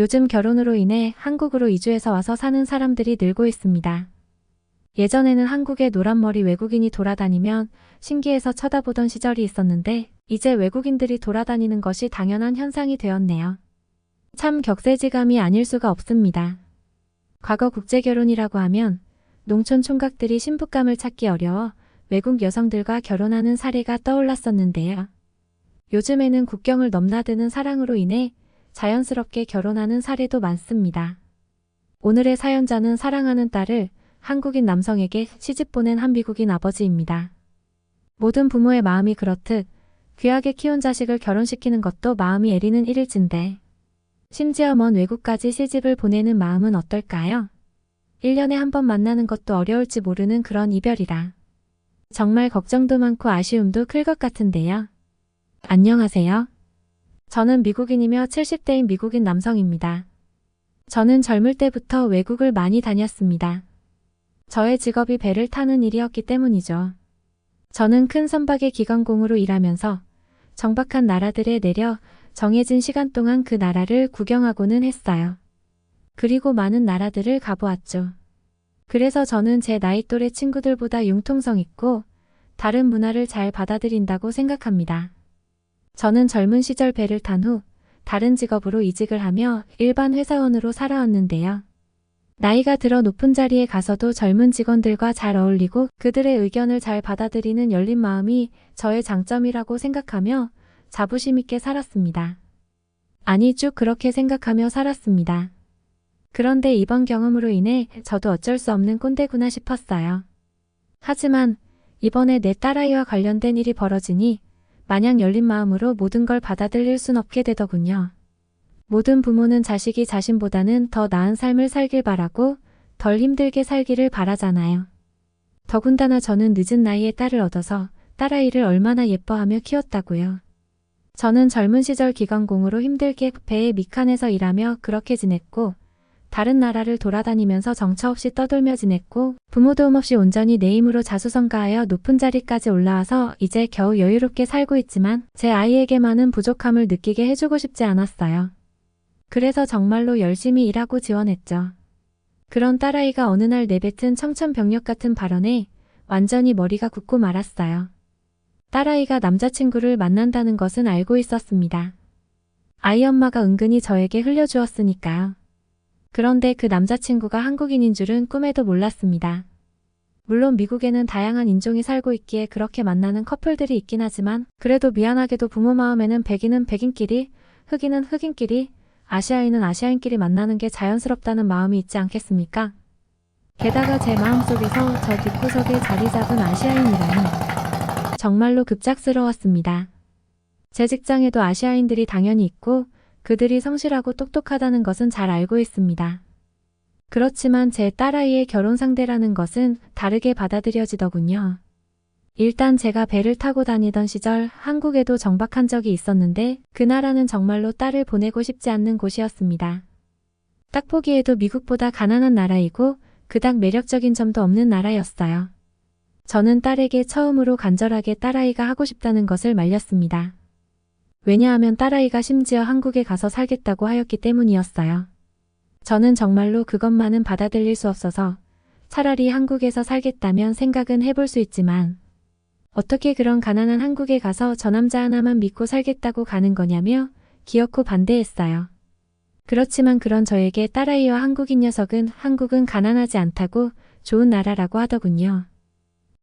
요즘 결혼으로 인해 한국으로 이주해서 와서 사는 사람들이 늘고 있습니다. 예전에는 한국에 노란머리 외국인이 돌아다니면 신기해서 쳐다보던 시절이 있었는데 이제 외국인들이 돌아다니는 것이 당연한 현상이 되었네요. 참 격세지감이 아닐 수가 없습니다. 과거 국제결혼이라고 하면 농촌 총각들이 신부감을 찾기 어려워 외국 여성들과 결혼하는 사례가 떠올랐었는데요. 요즘에는 국경을 넘나드는 사랑으로 인해 자연스럽게 결혼하는 사례도 많습니다. 오늘의 사연자는 사랑하는 딸을 한국인 남성에게 시집 보낸 한 미국인 아버지입니다. 모든 부모의 마음이 그렇듯 귀하게 키운 자식을 결혼시키는 것도 마음이 애리는 일일진데 심지어 먼 외국까지 시집을 보내는 마음은 어떨까요? 1년에 한 번 만나는 것도 어려울지 모르는 그런 이별이라. 정말 걱정도 많고 아쉬움도 클 것 같은데요. 안녕하세요. 저는 미국인이며 70대인 미국인 남성입니다. 저는 젊을 때부터 외국을 많이 다녔습니다. 저의 직업이 배를 타는 일이었기 때문이죠. 저는 큰 선박의 기관공으로 일하면서 정박한 나라들에 내려 정해진 시간 동안 그 나라를 구경하고는 했어요. 그리고 많은 나라들을 가보았죠. 그래서 저는 제 나이 또래 친구들보다 융통성 있고 다른 문화를 잘 받아들인다고 생각합니다. 저는 젊은 시절 배를 탄 후 다른 직업으로 이직을 하며 일반 회사원으로 살아왔는데요. 나이가 들어 높은 자리에 가서도 젊은 직원들과 잘 어울리고 그들의 의견을 잘 받아들이는 열린 마음이 저의 장점이라고 생각하며 자부심 있게 살았습니다. 아니 쭉 그렇게 생각하며 살았습니다. 그런데 이번 경험으로 인해 저도 어쩔 수 없는 꼰대구나 싶었어요. 하지만 이번에 내 딸아이와 관련된 일이 벌어지니 마냥 열린 마음으로 모든 걸 받아들일 순 없게 되더군요. 모든 부모는 자식이 자신보다는 더 나은 삶을 살길 바라고 덜 힘들게 살기를 바라잖아요. 더군다나 저는 늦은 나이에 딸을 얻어서 딸아이를 얼마나 예뻐하며 키웠다고요. 저는 젊은 시절 기관공으로 힘들게 배의 밑칸에서 일하며 그렇게 지냈고 다른 나라를 돌아다니면서 정처 없이 떠돌며 지냈고 부모 도움 없이 온전히 내 힘으로 자수성가하여 높은 자리까지 올라와서 이제 겨우 여유롭게 살고 있지만 제 아이에게만은 부족함을 느끼게 해주고 싶지 않았어요. 그래서 정말로 열심히 일하고 지원했죠. 그런 딸아이가 어느 날 내뱉은 청천벽력 같은 발언에 완전히 머리가 굳고 말았어요. 딸아이가 남자친구를 만난다는 것은 알고 있었습니다. 아이 엄마가 은근히 저에게 흘려주었으니까요. 그런데 그 남자친구가 한국인인 줄은 꿈에도 몰랐습니다. 물론 미국에는 다양한 인종이 살고 있기에 그렇게 만나는 커플들이 있긴 하지만 그래도 미안하게도 부모 마음에는 백인은 백인끼리, 흑인은 흑인끼리, 아시아인은 아시아인끼리 만나는 게 자연스럽다는 마음이 있지 않겠습니까? 게다가 제 마음속에서 저 뒷구석에 자리 잡은 아시아인이라니 정말로 급작스러웠습니다. 제 직장에도 아시아인들이 당연히 있고 그들이 성실하고 똑똑하다는 것은 잘 알고 있습니다. 그렇지만 제 딸아이의 결혼 상대라는 것은 다르게 받아들여지더군요. 일단 제가 배를 타고 다니던 시절 한국에도 정박한 적이 있었는데 그 나라는 정말로 딸을 보내고 싶지 않는 곳이었습니다. 딱 보기에도 미국보다 가난한 나라이고 그닥 매력적인 점도 없는 나라였어요. 저는 딸에게 처음으로 간절하게 딸아이가 하고 싶다는 것을 말렸습니다. 왜냐하면 딸아이가 심지어 한국에 가서 살겠다고 하였기 때문이었어요. 저는 정말로 그것만은 받아들일 수 없어서 차라리 한국에서 살겠다면 생각은 해볼 수 있지만 어떻게 그런 가난한 한국에 가서 저 남자 하나만 믿고 살겠다고 가는 거냐며 기어코 반대했어요. 그렇지만 그런 저에게 딸아이와 한국인 녀석은 한국은 가난하지 않다고 좋은 나라라고 하더군요.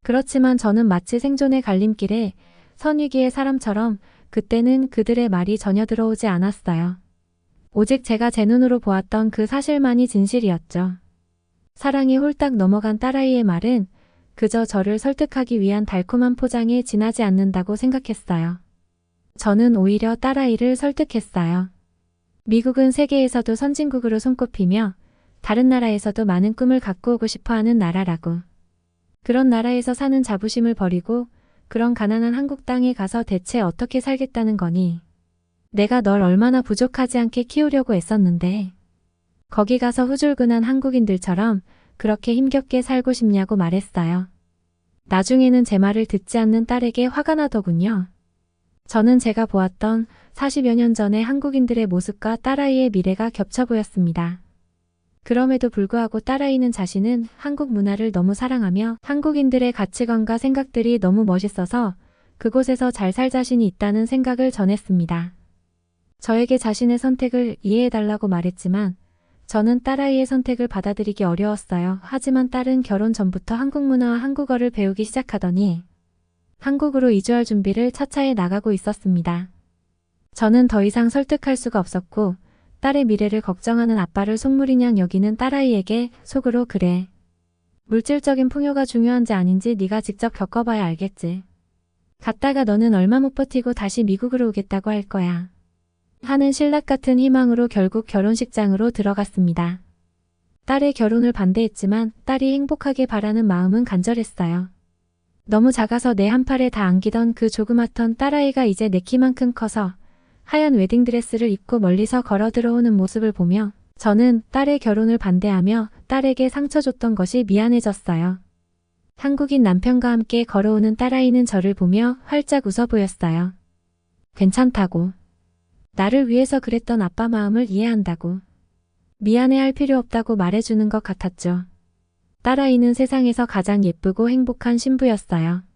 그렇지만 저는 마치 생존의 갈림길에 선위기의 사람처럼 그때는 그들의 말이 전혀 들어오지 않았어요. 오직 제가 제 눈으로 보았던 그 사실만이 진실이었죠. 사랑이 홀딱 넘어간 딸아이의 말은 그저 저를 설득하기 위한 달콤한 포장에 지나지 않는다고 생각했어요. 저는 오히려 딸아이를 설득했어요. 미국은 세계에서도 선진국으로 손꼽히며 다른 나라에서도 많은 꿈을 갖고 오고 싶어 하는 나라라고. 그런 나라에서 사는 자부심을 버리고 그런 가난한 한국 땅에 가서 대체 어떻게 살겠다는 거니? 내가 널 얼마나 부족하지 않게 키우려고 애썼는데. 거기 가서 후줄근한 한국인들처럼 그렇게 힘겹게 살고 싶냐고 말했어요. 나중에는 제 말을 듣지 않는 딸에게 화가 나더군요. 저는 제가 보았던 40여 년 전의 한국인들의 모습과 딸아이의 미래가 겹쳐 보였습니다. 그럼에도 불구하고 딸아이는 자신은 한국 문화를 너무 사랑하며 한국인들의 가치관과 생각들이 너무 멋있어서 그곳에서 잘 살 자신이 있다는 생각을 전했습니다. 저에게 자신의 선택을 이해해달라고 말했지만 저는 딸아이의 선택을 받아들이기 어려웠어요. 하지만 딸은 결혼 전부터 한국 문화와 한국어를 배우기 시작하더니 한국으로 이주할 준비를 차차해 나가고 있었습니다. 저는 더 이상 설득할 수가 없었고 딸의 미래를 걱정하는 아빠를 속물인양 여기는 딸아이에게 속으로 그래. 물질적인 풍요가 중요한지 아닌지 네가 직접 겪어봐야 알겠지. 갔다가 너는 얼마 못 버티고 다시 미국으로 오겠다고 할 거야. 하는 신락 같은 희망으로 결국 결혼식장으로 들어갔습니다. 딸의 결혼을 반대했지만 딸이 행복하게 바라는 마음은 간절했어요. 너무 작아서 내 한 팔에 다 안기던 그 조그맣던 딸아이가 이제 내 키만큼 커서 하얀 웨딩드레스를 입고 멀리서 걸어 들어오는 모습을 보며 저는 딸의 결혼을 반대하며 딸에게 상처 줬던 것이 미안해졌어요. 한국인 남편과 함께 걸어오는 딸아이는 저를 보며 활짝 웃어 보였어요. 괜찮다고. 나를 위해서 그랬던 아빠 마음을 이해한다고. 미안해할 필요 없다고 말해주는 것 같았죠. 딸아이는 세상에서 가장 예쁘고 행복한 신부였어요.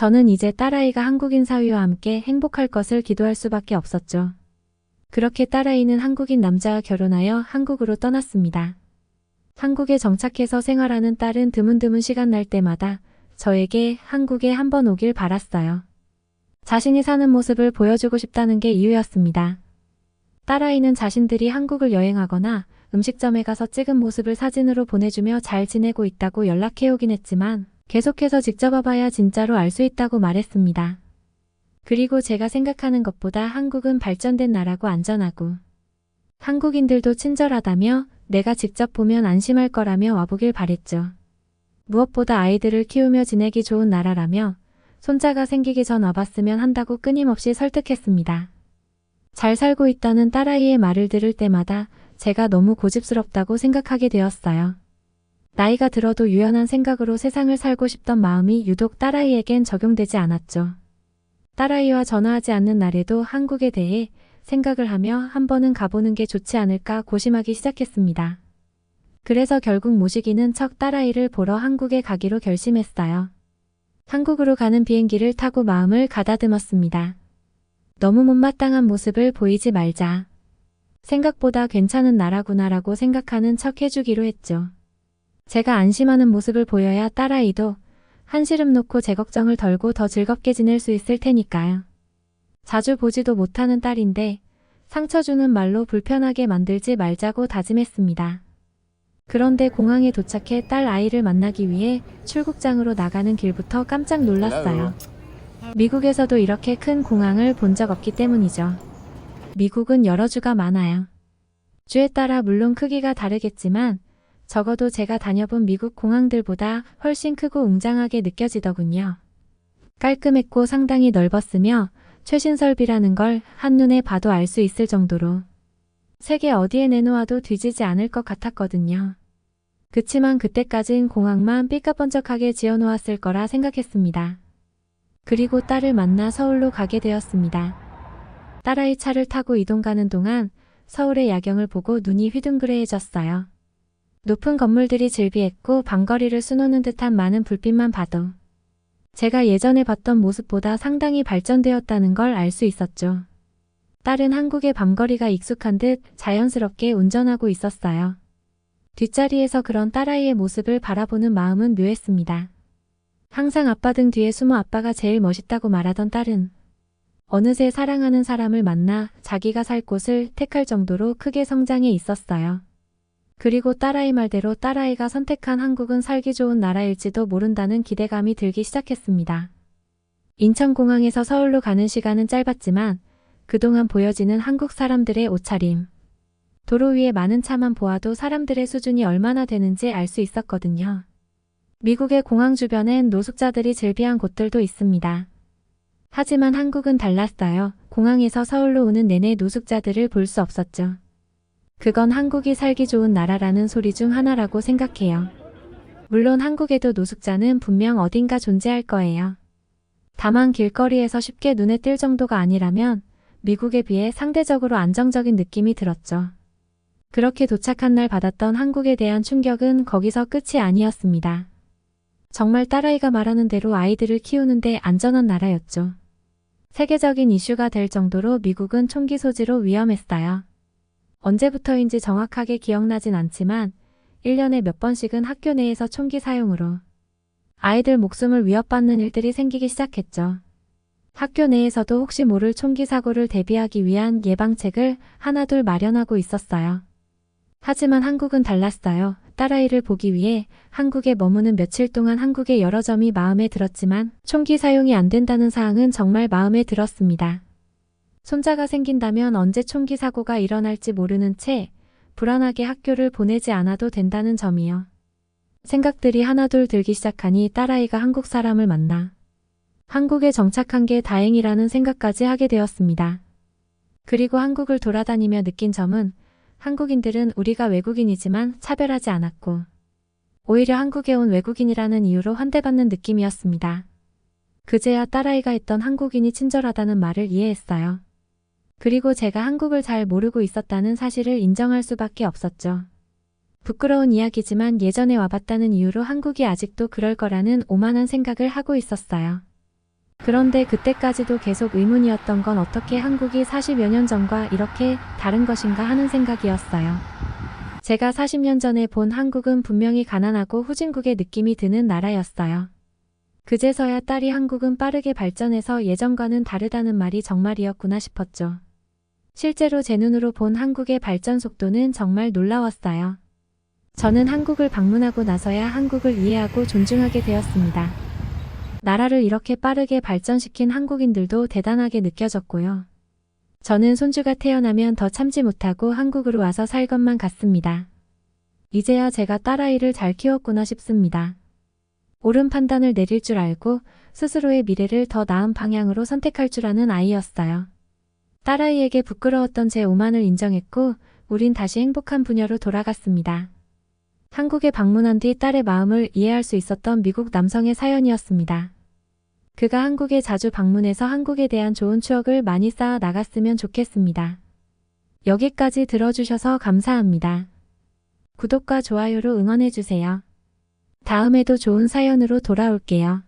저는 이제 딸아이가 한국인 사위와 함께 행복할 것을 기도할 수밖에 없었죠. 그렇게 딸아이는 한국인 남자와 결혼하여 한국으로 떠났습니다. 한국에 정착해서 생활하는 딸은 드문드문 시간 날 때마다 저에게 한국에 한 번 오길 바랐어요. 자신이 사는 모습을 보여주고 싶다는 게 이유였습니다. 딸아이는 자신들이 한국을 여행하거나 음식점에 가서 찍은 모습을 사진으로 보내주며 잘 지내고 있다고 연락해오긴 했지만 계속해서 직접 와봐야 진짜로 알 수 있다고 말했습니다. 그리고 제가 생각하는 것보다 한국은 발전된 나라고 안전하고 한국인들도 친절하다며 내가 직접 보면 안심할 거라며 와보길 바랬죠. 무엇보다 아이들을 키우며 지내기 좋은 나라라며 손자가 생기기 전 와봤으면 한다고 끊임없이 설득했습니다. 잘 살고 있다는 딸아이의 말을 들을 때마다 제가 너무 고집스럽다고 생각하게 되었어요. 나이가 들어도 유연한 생각으로 세상을 살고 싶던 마음이 유독 딸아이에겐 적용되지 않았죠. 딸아이와 전화하지 않는 날에도 한국에 대해 생각을 하며 한 번은 가보는 게 좋지 않을까 고심하기 시작했습니다. 그래서 결국 모시기는 척 딸아이를 보러 한국에 가기로 결심했어요. 한국으로 가는 비행기를 타고 마음을 가다듬었습니다. 너무 못마땅한 모습을 보이지 말자. 생각보다 괜찮은 나라구나라고 생각하는 척 해주기로 했죠. 제가 안심하는 모습을 보여야 딸아이도 한시름 놓고 제 걱정을 덜고 더 즐겁게 지낼 수 있을 테니까요. 자주 보지도 못하는 딸인데 상처 주는 말로 불편하게 만들지 말자고 다짐했습니다. 그런데 공항에 도착해 딸 아이를 만나기 위해 출국장으로 나가는 길부터 깜짝 놀랐어요. 미국에서도 이렇게 큰 공항을 본 적 없기 때문이죠. 미국은 여러 주가 많아요. 주에 따라 물론 크기가 다르겠지만 적어도 제가 다녀본 미국 공항들보다 훨씬 크고 웅장하게 느껴지더군요. 깔끔했고 상당히 넓었으며 최신 설비라는 걸 한눈에 봐도 알 수 있을 정도로 세계 어디에 내놓아도 뒤지지 않을 것 같았거든요. 그치만 그때까진 공항만 삐까번쩍하게 지어놓았을 거라 생각했습니다. 그리고 딸을 만나 서울로 가게 되었습니다. 딸아이 차를 타고 이동 가는 동안 서울의 야경을 보고 눈이 휘둥그레해졌어요. 높은 건물들이 즐비했고 방거리를 수놓는 듯한 많은 불빛만 봐도 제가 예전에 봤던 모습보다 상당히 발전되었다는 걸 알 수 있었죠. 딸은 한국의 밤거리가 익숙한 듯 자연스럽게 운전하고 있었어요. 뒷자리에서 그런 딸아이의 모습을 바라보는 마음은 묘했습니다. 항상 아빠 등 뒤에 숨어 아빠가 제일 멋있다고 말하던 딸은 어느새 사랑하는 사람을 만나 자기가 살 곳을 택할 정도로 크게 성장해 있었어요. 그리고 딸아이 말대로 딸아이가 선택한 한국은 살기 좋은 나라일지도 모른다는 기대감이 들기 시작했습니다. 인천공항에서 서울로 가는 시간은 짧았지만 그동안 보여지는 한국 사람들의 옷차림. 도로 위에 많은 차만 보아도 사람들의 수준이 얼마나 되는지 알 수 있었거든요. 미국의 공항 주변엔 노숙자들이 즐비한 곳들도 있습니다. 하지만 한국은 달랐어요. 공항에서 서울로 오는 내내 노숙자들을 볼 수 없었죠. 그건 한국이 살기 좋은 나라라는 소리 중 하나라고 생각해요. 물론 한국에도 노숙자는 분명 어딘가 존재할 거예요. 다만 길거리에서 쉽게 눈에 띌 정도가 아니라면 미국에 비해 상대적으로 안정적인 느낌이 들었죠. 그렇게 도착한 날 받았던 한국에 대한 충격은 거기서 끝이 아니었습니다. 정말 딸아이가 말하는 대로 아이들을 키우는데 안전한 나라였죠. 세계적인 이슈가 될 정도로 미국은 총기 소지로 위험했어요. 언제부터인지 정확하게 기억나진 않지만 1년에 몇 번씩은 학교 내에서 총기 사용으로 아이들 목숨을 위협받는 일들이 생기기 시작했죠. 학교 내에서도 혹시 모를 총기 사고를 대비하기 위한 예방책을 하나둘 마련하고 있었어요. 하지만 한국은 달랐어요. 딸아이를 보기 위해 한국에 머무는 며칠 동안 한국의 여러 점이 마음에 들었지만 총기 사용이 안 된다는 사항은 정말 마음에 들었습니다. 손자가 생긴다면 언제 총기 사고가 일어날지 모르는 채 불안하게 학교를 보내지 않아도 된다는 점이요. 생각들이 하나둘 들기 시작하니 딸아이가 한국 사람을 만나 한국에 정착한 게 다행이라는 생각까지 하게 되었습니다. 그리고 한국을 돌아다니며 느낀 점은 한국인들은 우리가 외국인이지만 차별하지 않았고 오히려 한국에 온 외국인이라는 이유로 환대받는 느낌이었습니다. 그제야 딸아이가 했던 한국인이 친절하다는 말을 이해했어요. 그리고 제가 한국을 잘 모르고 있었다는 사실을 인정할 수밖에 없었죠. 부끄러운 이야기지만 예전에 와봤다는 이유로 한국이 아직도 그럴 거라는 오만한 생각을 하고 있었어요. 그런데 그때까지도 계속 의문이었던 건 어떻게 한국이 40여 년 전과 이렇게 다른 것인가 하는 생각이었어요. 제가 40년 전에 본 한국은 분명히 가난하고 후진국의 느낌이 드는 나라였어요. 그제서야 딸이 한국은 빠르게 발전해서 예전과는 다르다는 말이 정말이었구나 싶었죠. 실제로 제 눈으로 본 한국의 발전 속도는 정말 놀라웠어요. 저는 한국을 방문하고 나서야 한국을 이해하고 존중하게 되었습니다. 나라를 이렇게 빠르게 발전시킨 한국인들도 대단하게 느껴졌고요. 저는 손주가 태어나면 더 참지 못하고 한국으로 와서 살 것만 같습니다. 이제야 제가 딸아이를 잘 키웠구나 싶습니다. 옳은 판단을 내릴 줄 알고 스스로의 미래를 더 나은 방향으로 선택할 줄 아는 아이였어요. 딸아이에게 부끄러웠던 제 오만을 인정했고 우린 다시 행복한 부녀로 돌아갔습니다. 한국에 방문한 뒤 딸의 마음을 이해할 수 있었던 미국 남성의 사연이었습니다. 그가 한국에 자주 방문해서 한국에 대한 좋은 추억을 많이 쌓아 나갔으면 좋겠습니다. 여기까지 들어주셔서 감사합니다. 구독과 좋아요로 응원해주세요. 다음에도 좋은 사연으로 돌아올게요.